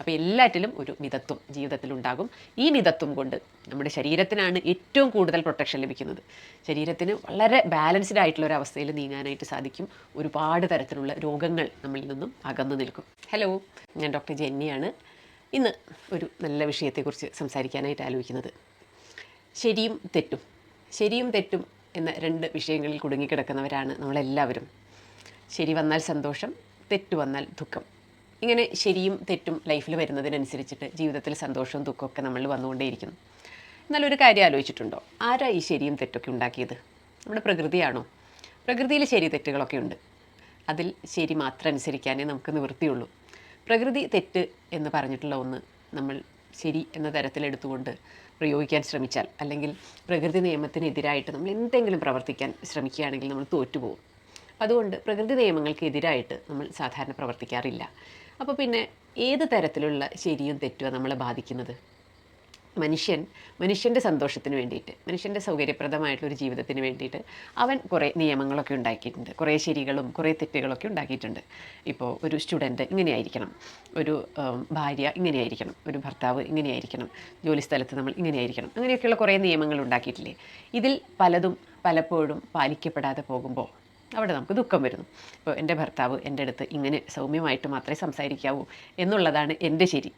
അപ്പോൾ എല്ലാറ്റിലും ഒരു മിതത്വം ജീവിതത്തിലുണ്ടാകും. ഈ മിതത്വം കൊണ്ട് നമ്മുടെ ശരീരത്തിനാണ് ഏറ്റവും കൂടുതൽ പ്രൊട്ടക്ഷൻ ലഭിക്കുന്നത്. ശരീരത്തിന് വളരെ ബാലൻസ്ഡ് ആയിട്ടുള്ള ഒരു അവസ്ഥയിൽ നീങ്ങാനായിട്ട് സാധിക്കും. ഒരുപാട് തരത്തിലുള്ള രോഗങ്ങൾ നമ്മളിൽ നിന്നും അകന്നു നിൽക്കും. ഹലോ ഞാൻ ഡോക്ടർ ജെന്നിയാണ്. ഇന്ന് ഒരു നല്ല വിഷയത്തെക്കുറിച്ച് സംസാരിക്കാനായിട്ട് ആലോചിക്കുന്നത്. ശരിയും തെറ്റും. ശരിയും തെറ്റും എന്ന രണ്ട് വിഷയങ്ങളിൽ കുടുങ്ങിക്കിടക്കുന്നവരാണ് നമ്മളെല്ലാവരും. ശരി വന്നാൽ സന്തോഷം തെറ്റു വന്നാൽ ദുഃഖം. ഇങ്ങനെ ശരിയും തെറ്റും ലൈഫിൽ വരുന്നതിനനുസരിച്ചിട്ട് ജീവിതത്തിൽ സന്തോഷവും ദുഃഖമൊക്കെ നമ്മൾ വന്നുകൊണ്ടേയിരിക്കുന്നു. എന്നാൽ ഒരു കാര്യം ആലോചിച്ചിട്ടുണ്ടോ? ആരാ ഈ ശരിയും തെറ്റൊക്കെ ഉണ്ടാക്കിയത്? നമ്മുടെ പ്രകൃതിയാണോ? പ്രകൃതിയിൽ ശരി തെറ്റുകളൊക്കെ ഉണ്ട്. അതിൽ ശരി മാത്രം അനുസരിക്കാനേ നമുക്ക് നിവൃത്തിയുള്ളൂ. പ്രകൃതി തെറ്റ് എന്ന് പറഞ്ഞിട്ടുള്ള ഒന്ന് നമ്മൾ ശരി എന്ന തരത്തിലെടുത്തുകൊണ്ട് പ്രയോഗിക്കാൻ ശ്രമിച്ചാൽ അല്ലെങ്കിൽ പ്രകൃതി നിയമത്തിനെതിരായിട്ട് നമ്മൾ എന്തെങ്കിലും പ്രവർത്തിക്കാൻ ശ്രമിക്കുകയാണെങ്കിൽ നമ്മൾ തോറ്റുപോകും. അതുകൊണ്ട് പ്രകൃതി നിയമങ്ങൾക്കെതിരായിട്ട് നമ്മൾ സാധാരണ പ്രവർത്തിക്കാറില്ല. അപ്പോൾ പിന്നെ ഏത് തരത്തിലുള്ള ശരിയും തെറ്റുമാണ് നമ്മളെ ബാധിക്കുന്നത്? മനുഷ്യൻ മനുഷ്യന്റെ സന്തോഷത്തിന് വേണ്ടിയിട്ട് മനുഷ്യന്റെ സൗകര്യപ്രദമായിട്ടുള്ള ഒരു ജീവിതത്തിന് വേണ്ടിയിട്ട് അവൻ കുറേ നിയമങ്ങളൊക്കെ ഉണ്ടാക്കിയിട്ടുണ്ട്. കുറേ ശരികളും കുറേ തെറ്റുകളൊക്കെ ഉണ്ടാക്കിയിട്ടുണ്ട്. ഇപ്പോൾ ഒരു സ്റ്റുഡന്റ് ഇങ്ങനെയായിരിക്കണം. ഒരു ഭാര്യ ഇങ്ങനെയായിരിക്കണം. ഒരു ഭർത്താവ് ഇങ്ങനെയായിരിക്കണം. ജോലി സ്ഥലത്ത് നമ്മൾ ഇങ്ങനെയായിരിക്കണം. അങ്ങനെയൊക്കെയുള്ള കുറേ നിയമങ്ങൾ ഉണ്ടാക്കിയിട്ടില്ലേ? ഇതിൽ പലതും പലപ്പോഴും പാലിക്കപ്പെടാതെ പോകുമ്പോൾ അവിടെ നമുക്ക് ദുഃഖം വരുന്നു. ഇപ്പോൾ എന്റെ ഭർത്താവ് എന്റെ അടുത്ത് ഇങ്ങനെ സൗമ്യമായിട്ട് മാത്രമേ സംസാരിക്കാവൂ എന്നുള്ളതാണ് എന്റെ ശരി.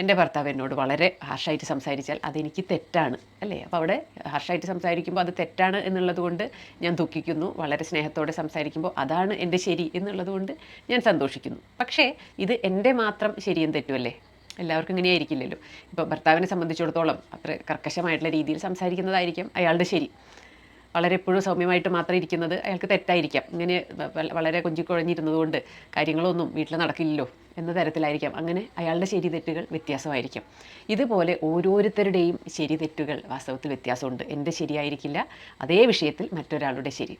എന്റെ ഭർത്താവ് എന്നോട് വളരെ ഹാർഷായിട്ട് സംസാരിച്ചാൽ അതെനിക്ക് തെറ്റാണ് അല്ലേ? അപ്പോൾ അവിടെ ഹാർഷായിട്ട് സംസാരിക്കുമ്പോൾ അത് തെറ്റാണ് എന്നുള്ളത് കൊണ്ട് ഞാൻ ദുഃഖിക്കുന്നു വളരെ സ്നേഹത്തോടെ സംസാരിക്കുമ്പോൾ അതാണ് എന്റെ ശരി എന്നുള്ളത് കൊണ്ട് ഞാൻ സന്തോഷിക്കുന്നു. പക്ഷേ ഇത് എന്റെ മാത്രം ശരിയും തെറ്റുമല്ലേ എല്ലാവർക്കും ഇങ്ങനെ ആയിരിക്കില്ലല്ലോ. ഇപ്പോൾ ഭർത്താവിനെ സംബന്ധിച്ചിടത്തോളം അത്ര കർക്കശമായിട്ടുള്ള രീതിയിൽ സംസാരിക്കുന്നതായിരിക്കും അയാളുടെ ശരി. വളരെ എപ്പോഴും സൗമ്യമായിട്ട് മാത്രം ഇരിക്കുന്നത് അയാൾക്ക് തെറ്റായിരിക്കാം. ഇങ്ങനെ വളരെ കുഞ്ഞിക്കുഴഞ്ഞിരുന്നതുകൊണ്ട് കാര്യങ്ങളൊന്നും വീട്ടിൽ നടക്കില്ലല്ലോ എന്ന തരത്തിലായിരിക്കാം. അങ്ങനെ അയാളുടെ ശരി തെറ്റുകൾ വ്യത്യാസമായിരിക്കും. ഇതുപോലെ ഓരോരുത്തരുടെയും ശരി തെറ്റുകൾ വാസ്തവത്തിൽ വ്യത്യാസമുണ്ട്. എന്റെ ശരിയായിരിക്കില്ല അതേ വിഷയത്തിൽ മറ്റൊരാളുടെ ശരി.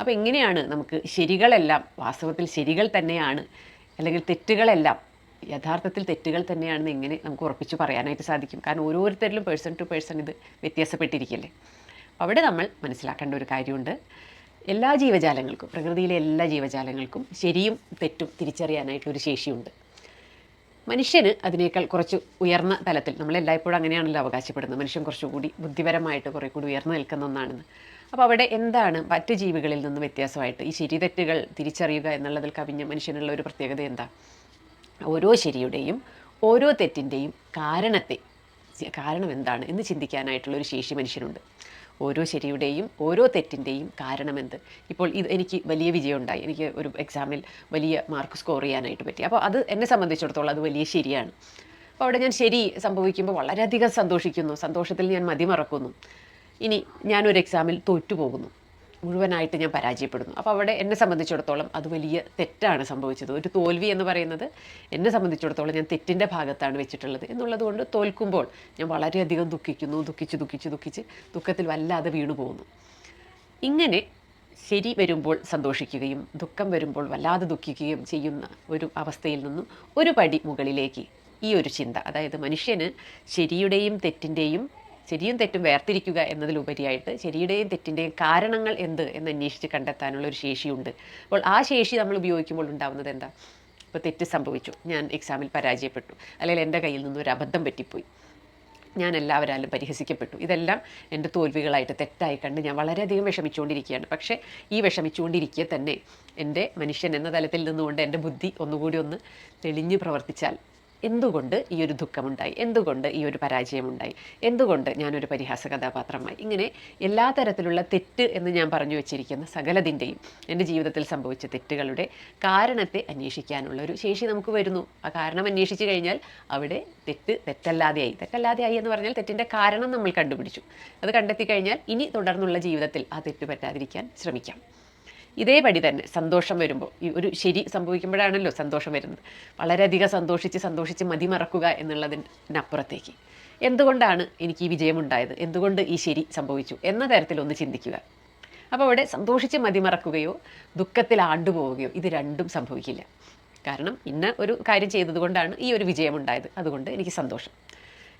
അപ്പോൾ എങ്ങനെയാണ് നമുക്ക് ശരികളെല്ലാം വാസ്തവത്തിൽ ശരികൾ തന്നെയാണ് അല്ലെങ്കിൽ തെറ്റുകളെല്ലാം യഥാർത്ഥത്തിൽ തെറ്റുകൾ തന്നെയാണെന്ന് എങ്ങനെ നമുക്ക് ഉറപ്പിച്ച് പറയാനായിട്ട് സാധിക്കും? കാരണം ഓരോരുത്തരിലും പേഴ്സൺ ടു പേഴ്സൺ ഇത് വ്യത്യാസപ്പെട്ടിരിക്കില്ലേ? അവിടെ നമ്മൾ മനസ്സിലാക്കേണ്ട ഒരു കാര്യമുണ്ട്. എല്ലാ ജീവജാലങ്ങൾക്കും പ്രകൃതിയിലെ എല്ലാ ജീവജാലങ്ങൾക്കും ശരിയും തെറ്റും തിരിച്ചറിയാനായിട്ടൊരു ശേഷിയുണ്ട്. മനുഷ്യന് അതിനേക്കാൾ കുറച്ച് ഉയർന്ന തലത്തിൽ നമ്മളെല്ലായ്പ്പോഴും അങ്ങനെയാണല്ലോ അവകാശപ്പെടുന്നത്. മനുഷ്യൻ കുറച്ചുകൂടി ബുദ്ധിപരമായിട്ട് കുറേ കൂടി ഉയർന്നു നിൽക്കുന്ന ഒന്നാണെന്ന്. അപ്പോൾ അവിടെ എന്താണ്? മറ്റ് ജീവികളിൽ നിന്ന് വ്യത്യാസമായിട്ട് ഈ ശരി തെറ്റുകൾ തിരിച്ചറിയുക എന്നുള്ളതിൽ കവിഞ്ഞ മനുഷ്യനുള്ള ഒരു പ്രത്യേകത എന്താ? ഓരോ ശരിയുടെയും ഓരോ തെറ്റിന്റെയും കാരണത്തെ കാരണം എന്താണ് എന്ന് ചിന്തിക്കാനായിട്ടുള്ള ഒരു ശേഷി മനുഷ്യനുണ്ട്. ഓരോ ശരിയുടെയും ഓരോ തെറ്റിന്റെയും കാരണമെന്ത്? ഇപ്പോൾ ഇത് എനിക്ക് വലിയ വിജയം ഉണ്ടായി എനിക്ക് ഒരു എക്സാമിൽ വലിയ മാർക്ക് സ്കോർ ചെയ്യാനായിട്ട് പറ്റി. അപ്പോൾ അത് എന്നെ സംബന്ധിച്ചിടത്തോളം അത് വലിയ ശരിയാണ്. അപ്പോൾ അവിടെ ഞാൻ ശരി സംഭവിക്കുമ്പോൾ വളരെയധികം സന്തോഷിക്കുന്നു. സന്തോഷത്തിൽ ഞാൻ മതിമറക്കുന്നു. ഇനി ഞാനൊരു എക്സാമിൽ തോറ്റുപോകുന്നു. മുഴുവനായിട്ട് ഞാൻ പരാജയപ്പെടുന്നു. അപ്പോൾ അവിടെ എന്നെ സംബന്ധിച്ചിടത്തോളം അത് വലിയ തെറ്റാണ് സംഭവിച്ചത്. ഒരു തോൽവി എന്ന് പറയുന്നത് എന്നെ സംബന്ധിച്ചിടത്തോളം ഞാൻ തെറ്റിന്റെ ഭാഗത്താണ് വെച്ചിട്ടുള്ളത് എന്നുള്ളത് കൊണ്ട് തോൽക്കുമ്പോൾ ഞാൻ വളരെയധികം ദുഃഖിക്കുന്നു ദുഃഖിച്ച് ദുഃഖിച്ച് ദുഃഖിച്ച് ദുഃഖത്തിൽ വല്ലാതെ വീണു പോകുന്നു. ഇങ്ങനെ ശരി വരുമ്പോൾ സന്തോഷിക്കുകയും ദുഃഖം വരുമ്പോൾ വല്ലാതെ ദുഃഖിക്കുകയും ചെയ്യുന്ന ഒരു അവസ്ഥയിൽ നിന്നും ഒരു പടി മുകളിലേക്ക് ഈ ഒരു ചിന്ത അതായത് മനുഷ്യന് ശരിയുടെയും തെറ്റിന്റെയും ശരിയും തെറ്റും വേർതിരിക്കുക എന്നതിലുപരിയായിട്ട് ശരിയുടെയും തെറ്റിന്റെയും കാരണങ്ങൾ എന്ത് എന്ന് അന്വേഷിച്ച് കണ്ടെത്താനുള്ള ഒരു ശേഷിയുണ്ട്. അപ്പോൾ ആ ശേഷി നമ്മൾ ഉപയോഗിക്കുമ്പോൾ ഉണ്ടാവുന്നത് എന്താ? ഇപ്പോൾ തെറ്റ് സംഭവിച്ചു. ഞാൻ എക്സാമിൽ പരാജയപ്പെട്ടു. അല്ലെങ്കിൽ എന്റെ കയ്യിൽ നിന്ന് ഒരു അബദ്ധം പറ്റിപ്പോയി. ഞാൻ എല്ലാവരാലും പരിഹസിക്കപ്പെട്ടു. ഇതെല്ലാം എന്റെ തോൽവികളായിട്ട് തെറ്റായി കണ്ട് ഞാൻ വളരെയധികം വിഷമിച്ചുകൊണ്ടിരിക്കുകയാണ്. പക്ഷേ ഈ വിഷമിച്ചുകൊണ്ടിരിക്കുക തന്നെ എന്റെ മനുഷ്യൻ എന്ന തലത്തിൽ നിന്നുകൊണ്ട് എന്റെ ബുദ്ധി ഒന്നുകൂടി ഒന്ന് തെളിഞ്ഞു പ്രവർത്തിച്ചാൽ എന്തുകൊണ്ട് ഈ ഒരു ദുഃഖമുണ്ടായി? എന്തുകൊണ്ട് ഈ ഒരു പരാജയമുണ്ടായി? എന്തുകൊണ്ട് ഞാനൊരു പരിഹാസ കഥാപാത്രമായി? ഇങ്ങനെ എല്ലാ തരത്തിലുള്ള തെറ്റ് എന്ന് ഞാൻ പറഞ്ഞു വെച്ചിരിക്കുന്ന സകലതിന്റെയും എന്റെ ജീവിതത്തിൽ സംഭവിച്ച തെറ്റുകളുടെ കാരണത്തെ അന്വേഷിക്കാനുള്ള ഒരു ശേഷി നമുക്ക് വരുന്നു. ആ കാരണം അന്വേഷിച്ച് കഴിഞ്ഞാൽ അവിടെ തെറ്റ് തെറ്റല്ലാതെയായി. തെറ്റല്ലാതെയായി എന്ന് പറഞ്ഞാൽ തെറ്റിന്റെ കാരണം നമ്മൾ കണ്ടുപിടിച്ചു. അത് കണ്ടെത്തി കഴിഞ്ഞാൽ ഇനി തുടർന്നുള്ള ജീവിതത്തിൽ ആ തെറ്റ് പറ്റാതിരിക്കാൻ ശ്രമിക്കാം. ഇതേപടി തന്നെ സന്തോഷം വരുമ്പോൾ ഈ ഒരു ശരി സംഭവിക്കുമ്പോഴാണല്ലോ സന്തോഷം വരുന്നത്. വളരെയധികം സന്തോഷിച്ച് സന്തോഷിച്ച് മതിമറക്കുക എന്നുള്ളതിനപ്പുറത്തേക്ക് എന്തുകൊണ്ടാണ് എനിക്ക് ഈ വിജയമുണ്ടായത്? എന്തുകൊണ്ട് ഈ ശരി സംഭവിച്ചു? എന്ന തരത്തിലൊന്ന് ചിന്തിക്കുക. അപ്പോൾ അവിടെ സന്തോഷിച്ച് മതിമറക്കുകയോ ദുഃഖത്തിൽ ആണ്ടുപോവുകയോ ഇത് രണ്ടും സംഭവിക്കില്ല. കാരണം ഇന്ന ഒരു കാര്യം ചെയ്തതുകൊണ്ടാണ് ഈ ഒരു വിജയമുണ്ടായത്. അതുകൊണ്ട് എനിക്ക് സന്തോഷം.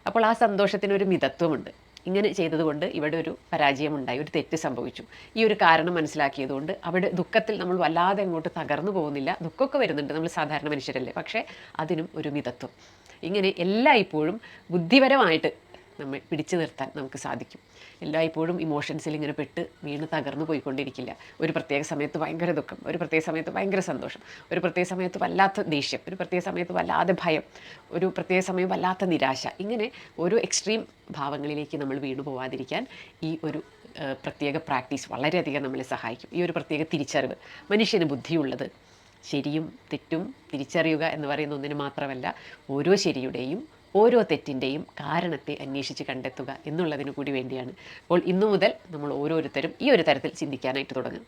അപ്പോൾ ആ സന്തോഷത്തിനൊരു മിതത്വമുണ്ട്. ഇങ്ങനെ ചെയ്തതുകൊണ്ട് ഇവിടെ ഒരു പരാജയമുണ്ടായി ഒരു തെറ്റ് സംഭവിച്ചു. ഈ ഒരു കാരണം മനസ്സിലാക്കിയതുകൊണ്ട് അവിടെ ദുഃഖത്തിൽ നമ്മൾ വല്ലാതെ അങ്ങോട്ട് തകർന്നു പോകുന്നില്ല. ദുഃഖമൊക്കെ വരുന്നുണ്ട് നമ്മൾ സാധാരണ മനുഷ്യരല്ലേ? പക്ഷേ അതിനും ഒരു മിതത്വം. ഇങ്ങനെ എല്ലായ്പ്പോഴും ബുദ്ധിപരമായിട്ട് നമ്മെ പിടിച്ചു നിർത്താൻ നമുക്ക് സാധിക്കും. എല്ലായ്പ്പോഴും ഇമോഷൻസിൽ ഇങ്ങനെ പെട്ട് വീണ് തകർന്നു പോയിക്കൊണ്ടിരിക്കില്ല. ഒരു പ്രത്യേക സമയത്ത് ഭയങ്കര ദുഃഖം ഒരു പ്രത്യേക സമയത്ത് ഭയങ്കര സന്തോഷം ഒരു പ്രത്യേക സമയത്ത് വല്ലാത്ത ദേഷ്യം ഒരു പ്രത്യേക സമയത്ത് വല്ലാതെ ഭയം ഒരു പ്രത്യേക സമയം വല്ലാത്ത നിരാശ. ഇങ്ങനെ ഓരോ എക്സ്ട്രീം ഭാവങ്ങളിലേക്ക് നമ്മൾ വീണു പോവാതിരിക്കാൻ ഈ ഒരു പ്രത്യേക പ്രാക്ടീസ് വളരെയധികം നമ്മളെ സഹായിക്കും. ഈ ഒരു പ്രത്യേക തിരിച്ചറിവ് മനുഷ്യന് ബുദ്ധിയുള്ളത് ശരിയും തെറ്റും തിരിച്ചറിയുക എന്ന് പറയുന്ന ഒന്നിന് മാത്രമല്ല ഓരോ ശരിയുടെയും ഓരോ തെറ്റിന്റെയും കാരണത്തെ അന്വേഷിച്ച് കണ്ടെത്തുക എന്നുള്ളതിനു കൂടി വേണ്ടിയാണ്. അപ്പോൾ ഇന്നു മുതൽ നമ്മൾ ഓരോരുത്തരും ഈ ഒരു തരത്തിൽ ചിന്തിക്കാനായിട്ട് തുടങ്ങും.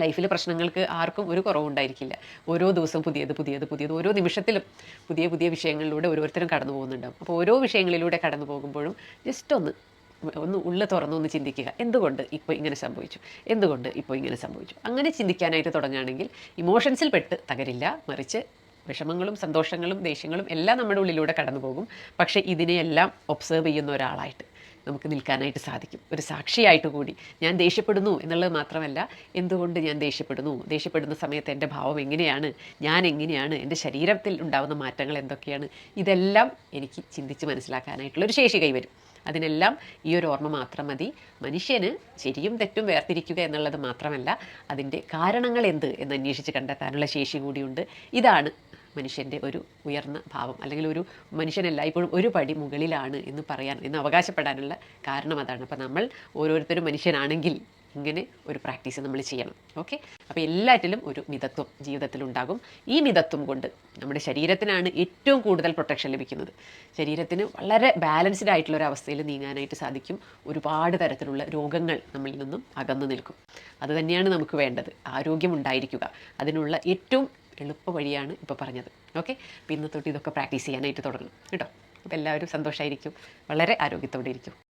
ലൈഫിൽ പ്രശ്നങ്ങൾക്ക് ആർക്കും ഒരു കുറവുണ്ടായിരിക്കില്ല. ഓരോ ദിവസവും പുതിയത് പുതിയത് പുതിയത് ഓരോ നിമിഷത്തിലും പുതിയ പുതിയ വിഷയങ്ങളിലൂടെ ഓരോരുത്തരും കടന്നു പോകുന്നുണ്ടാവും. അപ്പോൾ ഓരോ വിഷയങ്ങളിലൂടെ കടന്നു പോകുമ്പോഴും ജസ്റ്റ് ഒന്ന് ഒന്ന് ഉള്ളിൽ തുറന്നൊന്ന് ചിന്തിക്കുക. എന്തുകൊണ്ട് ഇപ്പോൾ ഇങ്ങനെ സംഭവിച്ചു? എന്തുകൊണ്ട് ഇപ്പോൾ ഇങ്ങനെ സംഭവിച്ചു? അങ്ങനെ ചിന്തിക്കാനായിട്ട് തുടങ്ങുകയാണെങ്കിൽ ഇമോഷൻസിൽ പെട്ട് തകരില്ല മറിച്ച് വിഷമങ്ങളും സന്തോഷങ്ങളും ദേഷ്യങ്ങളും എല്ലാം നമ്മുടെ ഉള്ളിലൂടെ കടന്നു പോകും പക്ഷേ ഇതിനെയെല്ലാം ഒബ്സേർവ് ചെയ്യുന്ന ഒരാളായിട്ട് നമുക്ക് നിൽക്കാനായിട്ട് സാധിക്കും. ഒരു സാക്ഷിയായിട്ട് കൂടി ഞാൻ ദേഷ്യപ്പെടുന്നു എന്നുള്ളത് മാത്രമല്ല എന്തുകൊണ്ട് ഞാൻ ദേഷ്യപ്പെടുന്നു? ദേഷ്യപ്പെടുന്ന സമയത്ത് എന്റെ ഭാവം എങ്ങനെയാണ്? ഞാൻ എങ്ങനെയാണ്? എന്റെ ശരീരത്തിൽ ഉണ്ടാകുന്ന മാറ്റങ്ങൾ എന്തൊക്കെയാണ്? ഇതെല്ലാം എനിക്ക് ചിന്തിച്ച് മനസ്സിലാക്കാനായിട്ടുള്ളൊരു ശേഷി കൈവരും. അതിനെല്ലാം ഈ ഒരു ഓർമ്മ മാത്രം മതി. മനുഷ്യന് ശരിയും തെറ്റും വേർതിരിക്കുക എന്നുള്ളത് മാത്രമല്ല അതിന്റെ കാരണങ്ങൾ എന്ത് എന്ന് അന്വേഷിച്ച് കണ്ടെത്താനുള്ള ശേഷി കൂടിയുണ്ട്. ഇതാണ് മനുഷ്യന്റെ ഒരു ഉയർന്ന ഭാവം അല്ലെങ്കിൽ ഒരു മനുഷ്യൻ ഇപ്പോഴും ഒരു പടി മുകളിലാണ് എന്ന് പറയാൻ എന്ന് അവകാശപ്പെടാനുള്ള കാരണം അതാണ്. അപ്പോൾ നമ്മൾ ഓരോരുത്തരും മനുഷ്യനാണെങ്കിൽ ഇങ്ങനെ ഒരു പ്രാക്ടീസ് നമ്മൾ ചെയ്യണം. ഓക്കെ? അപ്പോൾ എല്ലാറ്റിലും ഒരു മിതത്വം ജീവിതത്തിലുണ്ടാകും ഈ മിതത്വം കൊണ്ട് നമ്മുടെ ശരീരത്തിനാണ് ഏറ്റവും കൂടുതൽ പ്രൊട്ടക്ഷൻ ലഭിക്കുന്നത്. ശരീരത്തിന് വളരെ ബാലൻസ്ഡ് ആയിട്ടുള്ള ഒരു അവസ്ഥയിൽ നീങ്ങാനായിട്ട് സാധിക്കും. ഒരുപാട് തരത്തിലുള്ള രോഗങ്ങൾ നമ്മളിൽ നിന്നും അകന്നു നിൽക്കും. അതുതന്നെയാണ് നമുക്ക് വേണ്ടത്. ആരോഗ്യം ഉണ്ടായിരിക്കുക. അതിനുള്ള ഏറ്റവും എളുപ്പ വഴിയാണ് ഇപ്പോൾ പറഞ്ഞത്. ഓക്കെ അപ്പോൾ ഇന്ന് തൊട്ട് ഇതൊക്കെ പ്രാക്ടീസ് ചെയ്യാനായിട്ട് തുടങ്ങും. കേട്ടോ? അപ്പോൾ എല്ലാവരും സന്തോഷമായിരിക്കും വളരെ ആരോഗ്യത്തോടെ ഇരിക്കും